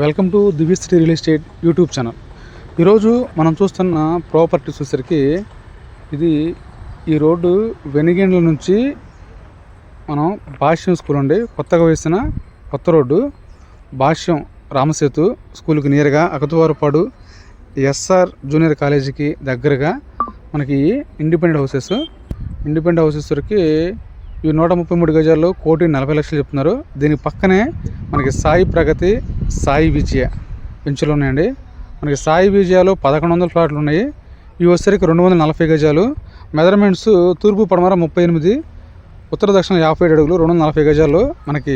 Welcome to Divya city real estate YouTube channel. ఈరోజు మనం చూస్తున్న ప్రాపర్టీ చూసరికి ఇది ఈ రోడ్డు వెనిగెండ్ల నుంచి మనం భాష్యం స్కూల్ అండి. కొత్తగా వేసిన కొత్త రోడ్డు. భాష్యం రామసేతు స్కూల్కి నియర్గా అకతువారపాడు ఎస్ఆర్ జూనియర్ కాలేజీకి దగ్గరగా మనకి ఇండిపెండెంట్ హౌసెస్. ఇండిపెండెంట్ హౌసెస్ వరకు ఈ నూట ముప్పై మూడు గజాల్లో కోటి నలభై లక్షలు చెప్తున్నారు. దీని పక్కనే మనకి సాయి ప్రగతి సాయి విజయ పెంచులు ఉన్నాయండి. మనకి సాయి విజయాలు పదకొండు వందల ప్లాట్లు ఉన్నాయి. ఇవి వచ్చేసరికి రెండు వందల నలభై గజాలు. మెజర్మెంట్స్ తూర్పు పడమర ముప్పై ఎనిమిది ఉత్తర దక్షిణ యాభై ఏడు అడుగులు రెండు వందల నలభై గజాల్లో మనకి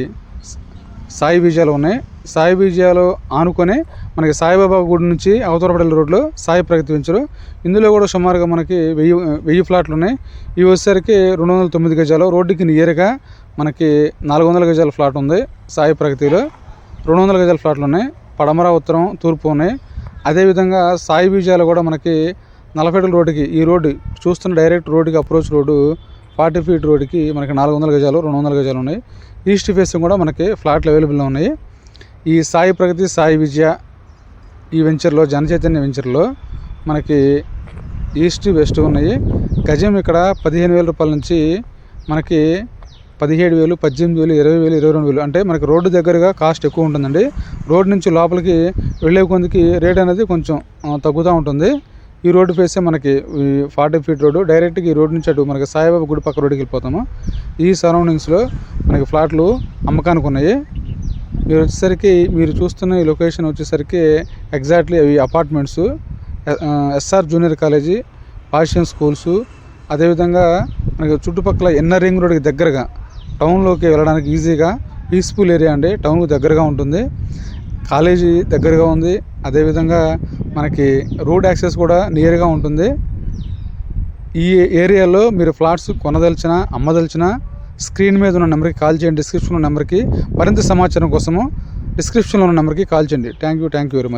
సాయి విజయాలు ఉన్నాయి. సాయి విజయాలు ఆనుకొని మనకి సాయిబాబా గుడి నుంచి అవతరపల్లి రోడ్లో సాయి ప్రగతి వెంచరు ఇందులో కూడా సుమారుగా మనకి వెయ్యి వెయ్యి ఫ్లాట్లు ఉన్నాయి. ఇవి వచ్చేసరికి రెండు వందల తొమ్మిది గజాలు. రోడ్డుకి నియర్గా మనకి నాలుగు వందల గజాల ఫ్లాట్ ఉంది సాయి ప్రగతిలో. రెండు వందల గజాల ఫ్లాట్లు ఉన్నాయి. పడమర ఉత్తరం తూర్పు ఉన్నాయి. అదేవిధంగా సాయి విజయాలు కూడా మనకి నలభై అడుగుల రోడ్డుకి ఈ రోడ్డు చూస్తున్న డైరెక్ట్ రోడ్డుకి అప్రోచ్ రోడ్డు ఫార్టీ ఫీట్ రోడ్డుకి మనకి నాలుగు వందల గజాలు రెండు వందల గజాలు ఉన్నాయి. ఈస్ట్ ఫేసింగ్ కూడా మనకి ఫ్లాట్లు అవైలబుల్లో ఉన్నాయి. ఈ సాయి ప్రగతి సాయి విజయ ఈ వెంచర్లో జనచైతన్య వెంచర్లో మనకి ఈస్ట్ వెస్ట్ ఉన్నాయి. గజం ఇక్కడ పదిహేను వేల రూపాయల నుంచి మనకి పదిహేడు వేలు పద్దెనిమిది వేలు ఇరవై వేలు ఇరవై రెండు వేలు. అంటే మనకి రోడ్డు దగ్గరగా కాస్ట్ ఎక్కువ ఉంటుందండి. రోడ్డు నుంచి లోపలికి వెళ్ళే కొందికి రేట్ అనేది కొంచెం తగ్గుతూ ఉంటుంది. ఈ రోడ్డు ఫేసే మనకి ఫార్టీ ఫీట్ రోడ్డు డైరెక్ట్గా ఈ రోడ్డు నుంచి అటు మనకి సాయిబాబా గుడి పక్క రోడ్డుకి వెళ్ళిపోతాము. ఈ సరౌండింగ్స్లో మనకి ఫ్లాట్లు అమ్మకానికి ఉన్నాయి. మీరు వచ్చేసరికి మీరు చూస్తున్న ఈ లొకేషన్ వచ్చేసరికి ఎగ్జాక్ట్లీ అవి అపార్ట్మెంట్స్ ఎస్ఆర్ జూనియర్ కాలేజీ పాషియన్ స్కూల్స్ అదేవిధంగా మనకి చుట్టుపక్కల ఎన్ఆర్ రింగ్ రోడ్కి దగ్గరగా టౌన్లోకి వెళ్ళడానికి ఈజీగా పీస్ఫుల్ ఏరియా అండి. టౌన్కి దగ్గరగా ఉంటుంది. కాలేజీ దగ్గరగా ఉంది. అదేవిధంగా మనకి రోడ్ యాక్సెస్ కూడా నియర్గా ఉంటుంది. ఈ ఏరియాలో మీరు ఫ్లాట్స్ కొనదలిచిన అమ్మదలిచిన స్క్రీన్ మీద ఉన్న నెంబర్కి కాల్ చేయండి. డిస్క్రిప్షన్లో నెంబర్కి. మరింత సమాచారం కోసము డిస్క్రిప్షన్లో ఉన్న నెంబర్కి కాల్ చేయండి. Thank you thank you very much